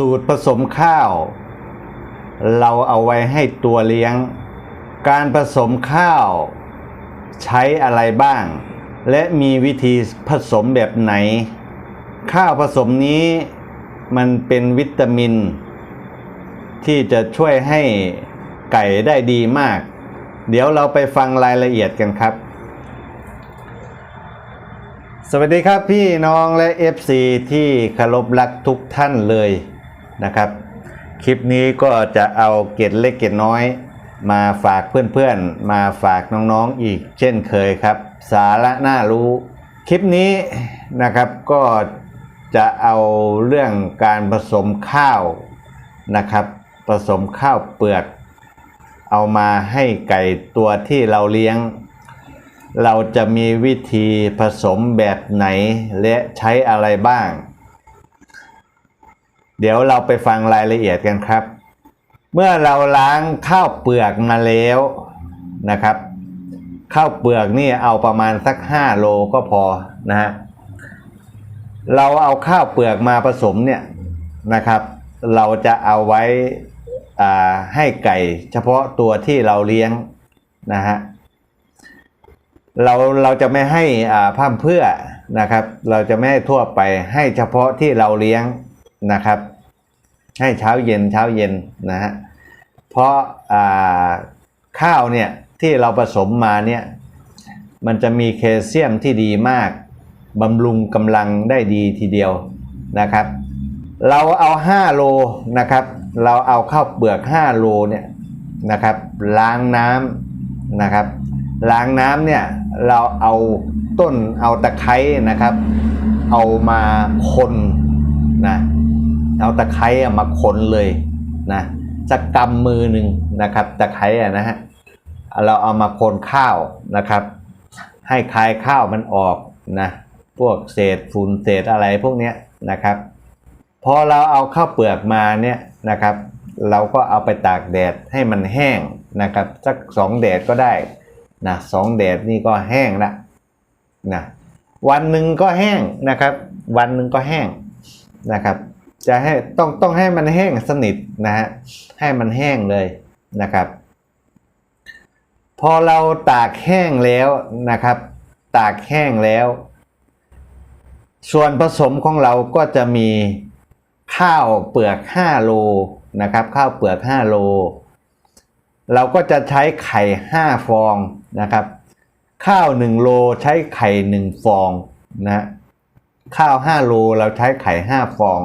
สูตรผสมข้าว เราเอาไว้ให้ตัวเลี้ยง การผสมข้าว ใช้อะไรบ้าง และมีวิธีผสมแบบไหน ข้าวผสมนี้มันเป็นวิตามิน ที่จะช่วยให้ไก่ได้ดีมาก เดี๋ยวเราไปฟังรายละเอียดกันครับสวัสดีครับพี่น้องและ FC ที่เคารพรักทุกท่านเลย นะครับ คลิปนี้ก็จะเอาเกร็ดเล็กเกร็ดน้อย มาฝากเพื่อนๆ มาฝากน้องๆอีกเช่นเคยครับ สาระน่ารู้ คลิปนี้นะครับก็จะเอาเรื่องการผสมข้าวนะครับ ผสมข้าวเปลือก เอามาให้ไก่ตัวที่เราเลี้ยง เราจะมีวิธีผสมแบบไหนและใช้อะไรบ้าง เดี๋ยวเราไปฟังรายละเอียดกันครับ เมื่อเราล้างข้าวเปลือกมาแล้วนะครับข้าวเปลือกนี่เอาประมาณสัก 5 โลก็พอนะฮะเราเอาข้าวเปลือกมาผสมเนี่ยนะครับ เราจะเอาไว้อ่าให้ไก่ เฉพาะตัวที่เราเลี้ยงนะฮะเราเราจะไม่ให้อ่าพร่ำเพื่อนะครับ เราจะไม่ให้ทั่วไปให้เฉพาะที่เราเลี้ยงนะครับ ให้เช้าเย็นเช้าเย็นนะฮะเพราะาข้าวเนี่ยที่เราผสมมาเนี่ยมันจะมีแคลเซียมที่ดีมากบำรุงกำลังได้ดีทีเดียวนะครับ เราเอา 5 โลนะครับ เราเอาข้าวเปลือก 5 โลเนี่ยนะครับ ล้างน้ำนะครับ ล้างน้ำเนี่ยเราเอาต้นเอาตะไคร้นะครับ เอามาคน เอาตะไคร้มาคนเลยนะสักกำมือหนึ่งนะครับตะไคร้นะฮะเราเอามาคนข้าวนะครับ ให้คายข้าวมันออกนะพวกเศษฝุ่นเศษอะไรพวกเนี้ยนะครับ พอเราเอาข้าวเปลือกมาเนี่ยนะครับ เราก็เอาไปตากแดดให้มันแห้งนะครับสักสองแดดก็ได้นะสองแดดนี่ก็แห้งละนะวันหนึ่งก็แห้งนะครับ วันหนึ่งก็แห้งนะครับ จะให้ต้องต้องให้มันแห้งสนิทนะฮะให้มันแห้งเลยนะครับ พอเราตากแห้งแล้วนะครับ ตากแห้งแล้ว ส่วนผสมของเราก็จะมีข้าวเปลือก 5 โลนะครับ ข้าวเปลือก 5 โล เราก็จะใช้ไข่ 5 ฟองนะครับ ข้าว 1 โลใช้ไข่ 1 ฟองนะฮะข้าว 5 โลเราใช้ไข่ 5 ฟอง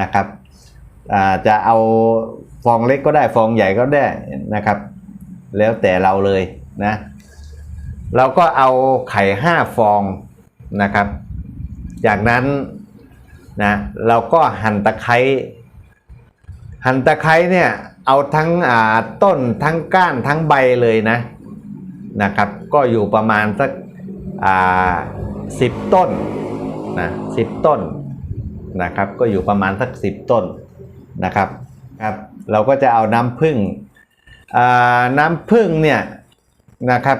นะครับจะเอาฟองเล็กก็ได้ฟองใหญ่ก็ได้นะครับ แล้วแต่เราเลยนะเราก็เอาไข่5ฟองนะครับ จากนั้นนะเราก็หั่นตะไคร้หั่นตะไคร้เนี่ยเอาทั้งต้นทั้งก้านทั้งใบเลยนะนะครับ ก็อยู่ประมาณสักสิบต้นนะสิบต้น นะครับ ก็อยู่ประมาณสักสิบต้นนะครับครับ เราก็จะเอาน้ำผึ้งอ่าน้ำผึ้งเนี่ยนะครับ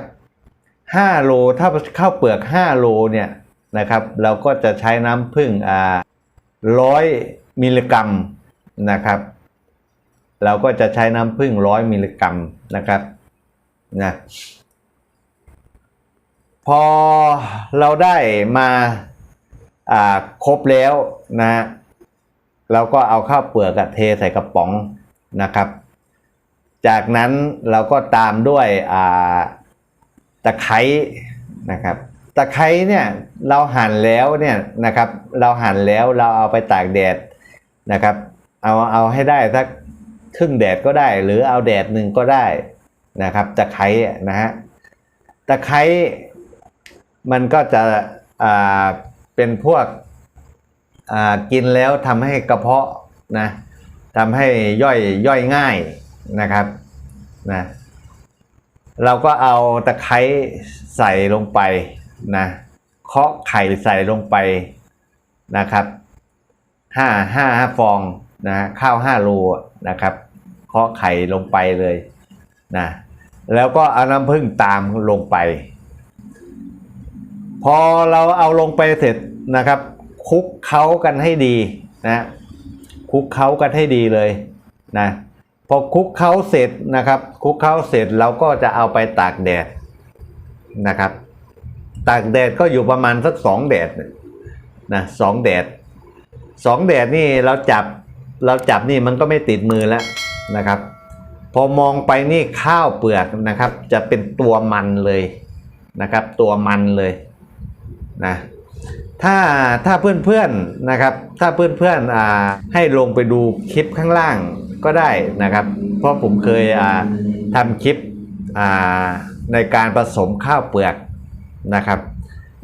ห้าโลถ้าข้าวเปลือกห้าโลเนี่ยนะครับเราก็จะใช้น้ำผึ้งอ่าร้อยมิลลิกรัมนะครับ เราก็จะใช้น้ำผึ้งร้อยมิลลิกรัมนะครับนะพอเราได้มา ครบแล้วนะเราก็เอาข้าวเปลือกเทใส่กระป๋องนะครับ จากนั้นเราก็ตามด้วยตะไคร้นะครับ ตะไคร้เนี่ยเราหั่นแล้วเนี่ยนะครับ เราหั่นแล้วเราเอาไปตากแดดนะครับ เอาเอาให้ได้สักครึ่งแดดก็ได้ หรือเอาแดดหนึ่งก็ได้นะครับตะไคร้นะฮะตะไคร้มันก็จะอ่า เป็นพวกกินแล้วทำให้กระเพาะนะทำให้ย่อยย่อยง่ายนะครับนะเราก็เอาตะไคร้ใส่ลงไปนะเคาะไข่ใส่ลงไปนะครับห้าห้าห้าฟองนะข้าวห้าโลนะครับเคาะไข่ลงไปเลยนะแล้วก็เอาน้ำผึ้งตามลงไป พอเราเอาลงไปเสร็จ นะครับ คุกเคล้ากันให้ดีนะคุกเคล้ากันให้ดีเลยนะพอคุกเคล้าเสร็จนะครับ คุกเคล้าเสร็จเราก็จะเอาไปตากแดดนะครับ ตากแดดก็อยู่ประมาณสักสองแดดนะสองแดดสองแดดนี่เราจับเราจับนี่มันก็ไม่ติดมือแล้วนะครับ พอมองไปนี่ข้าวเปลือกนะครับ จะเป็นตัวมันเลยนะครับ ตัวมันเลยนะ ถ้าถ้าเพื่อนๆนะครับ ถ้าเพื่อนๆให้ลงไปดูคลิปข้างล่างก็ได้นะครับ เพราะผมเคยทำคลิปในการผสมข้าวเปลือกนะครับ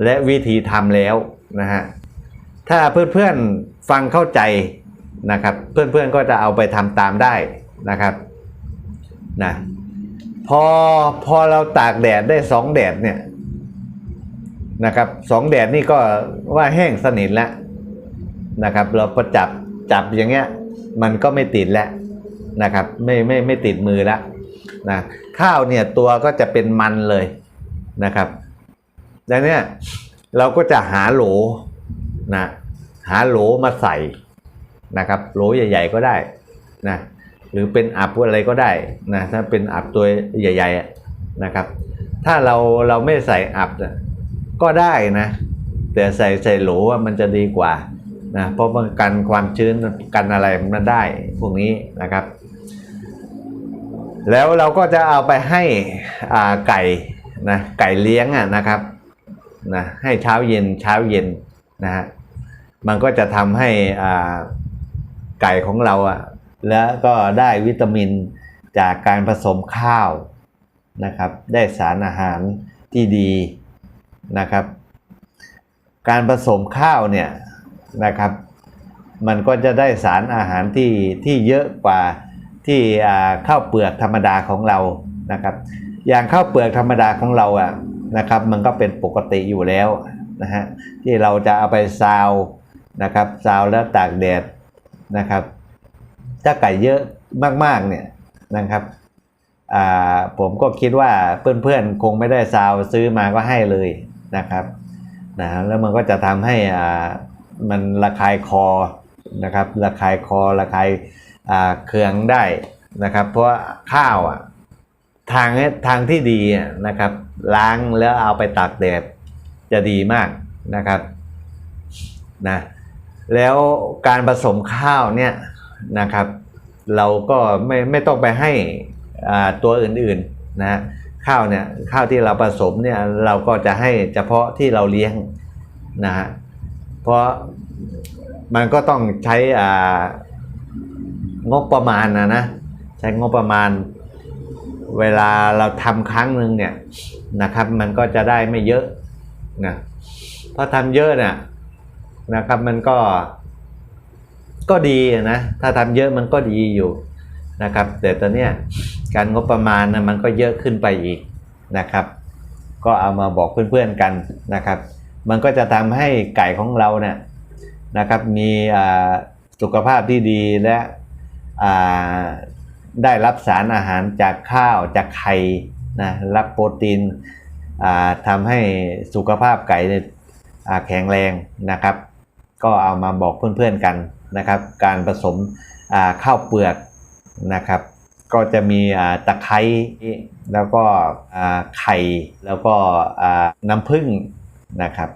และวิธีทำแล้วนะฮะถ้าเพื่อนๆฟังเข้าใจนะครับ เพื่อนๆก็จะเอาไปทำตามได้นะครับนะพอพอเราตากแดดได้สองแดดเนี่ย นะครับสองแดดนี่ก็ว่าแห้งสนิทแล้วนะครับ เราพอจับจับอย่างเงี้ยมันก็ไม่ติดแล้วนะครับ ไม่ไม่ไม่ติดมือแล้วนะข้าวเนี่ยตัวก็จะเป็นมันเลยนะครับดังนี้เราก็จะหาโหลนะหาโหลมาใส่นะครับโหลใหญ่ ๆก็ได้นะหรือเป็นอับอะไรก็ได้นะถ้าเป็นอับตัวใหญ่ ๆนะครับ ถ้าเราเราไม่ใส่อับน่ะ ก็ได้นะ แต่ใส่ใส่โหลว่ามันจะดีกว่านะเพราะมันกันความชื้นกันอะไรมันได้พวกนี้นะครับ แล้วเราก็จะเอาไปให้อ่าไก่นะไก่เลี้ยงอะนะครับนะให้เช้าเย็นเช้าเย็นนะฮะมันก็จะทำให้อ่าไก่ของเราอะแล้วก็ได้วิตามินจากการผสมข้าวนะครับ ได้สารอาหารที่ดี นะครับ การผสมข้าวเนี่ยนะครับ มันก็จะได้สารอาหารที่ที่เยอะกว่าที่ข้าวเปลือกธรรมดาของเรานะครับ อย่างข้าวเปลือกธรรมดาของเราอะนะครับ มันก็เป็นปกติอยู่แล้วนะฮะที่เราจะเอาไปซาวนะครับซาวแล้วตากแดดนะครับ ถ้าไก่เยอะมากๆเนี่ยนะครับผมก็คิดว่าเพื่อนๆคงไม่ได้ซาวซื้อมาก็ให้เลย นะครับนะแล้วมันก็จะทำให้อ่ามันระคายคอนะครับระคายคอระคายอ่าเคืองได้นะครับ เพราะว่าข้าวอะทางเนี้ยทางที่ดีนะครับ ล้างแล้วเอาไปตากแดดจะดีมากนะครับนะแล้วการผสมข้าวเนี่ยนะครับ เราก็ไม่ไม่ต้องไปให้อ่าตัวอื่นๆนะ ข้าวเนี่ยข้าวที่เราผสมเนี่ยเราก็จะให้เฉพาะที่เราเลี้ยงนะฮะเพราะมันก็ต้องใช้อ่างบประมาณนะนะใช้งบประมาณเวลาเราทำครั้งหนึ่งเนี่ยนะครับ มันก็จะได้ไม่เยอะนะเพราะทำเยอะเนี่ยนะครับมันก็ก็ดีนะถ้าทำเยอะมันก็ดีอยู่นะครับ แต่ตอนเนี้ย การงบประมาณนะมันก็เยอะขึ้นไปอีกนะครับ ก็เอามาบอกเพื่อนๆกันนะครับ มันก็จะทำให้ไก่ของเราเนี่ยนะครับมีสุขภาพที่ดีและได้รับสารอาหารจากข้าวจากไข่นะรับโปรตีนทำให้สุขภาพไก่แข็งแรงนะครับ ก็เอามาบอกเพื่อนๆกันนะครับ การผสมข้าวเปลือกนะครับ ก็จะมีตะไคร้แล้วก็ไข่แล้วก็น้ำผึ้งนะครับ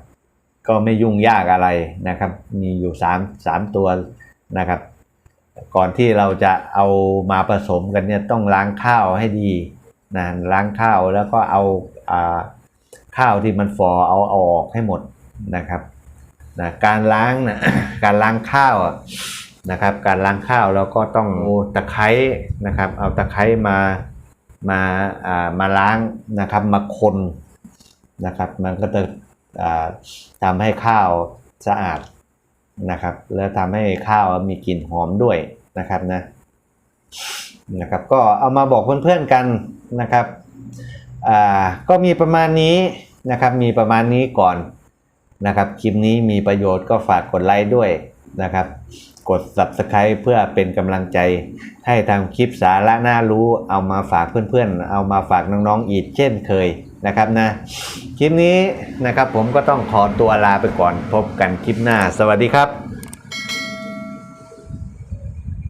ก็ไม่ยุ่งยากอะไรนะครับ มีอยู่3 3ตัวนะครับ ก่อนที่เราจะเอามาผสมกันเนี่ยต้องล้างข้าวให้ดีนะล้างข้าวแล้วก็เอาอข้าวที่มันฟอเอาออกให้หมดนะครับนะการล้างนะการล้างข้าวอะ นะครับ การล้างข้าวเราก็ต้องเอาตะไคร้นะครับ เอาตะไคร้มามาอ่ามาล้างนะครับมาคนนะครับ มันก็จะอ่าทำให้ข้าวสะอาดนะครับ แล้วทำให้ข้าวมีกลิ่นหอมด้วยนะครับนะนะครับก็เอามาบอกเพื่อนๆกันนะครับอ่าก็มีประมาณนี้นะครับ มีประมาณนี้ก่อนนะครับ คลิปนี้มีประโยชน์ก็ฝากกดไลค์ด้วย นะครับ กด Subscribe เพื่อเป็นกำลังใจ ให้ทำคลิปสาระน่ารู้เอามาฝากเพื่อนๆ เอามาฝากน้องๆอีกเช่นเคยนะครับนะ คลิปนี้นะครับผมก็ต้องขอตัวลาไปก่อนพบกันคลิปหน้า สวัสดีครับ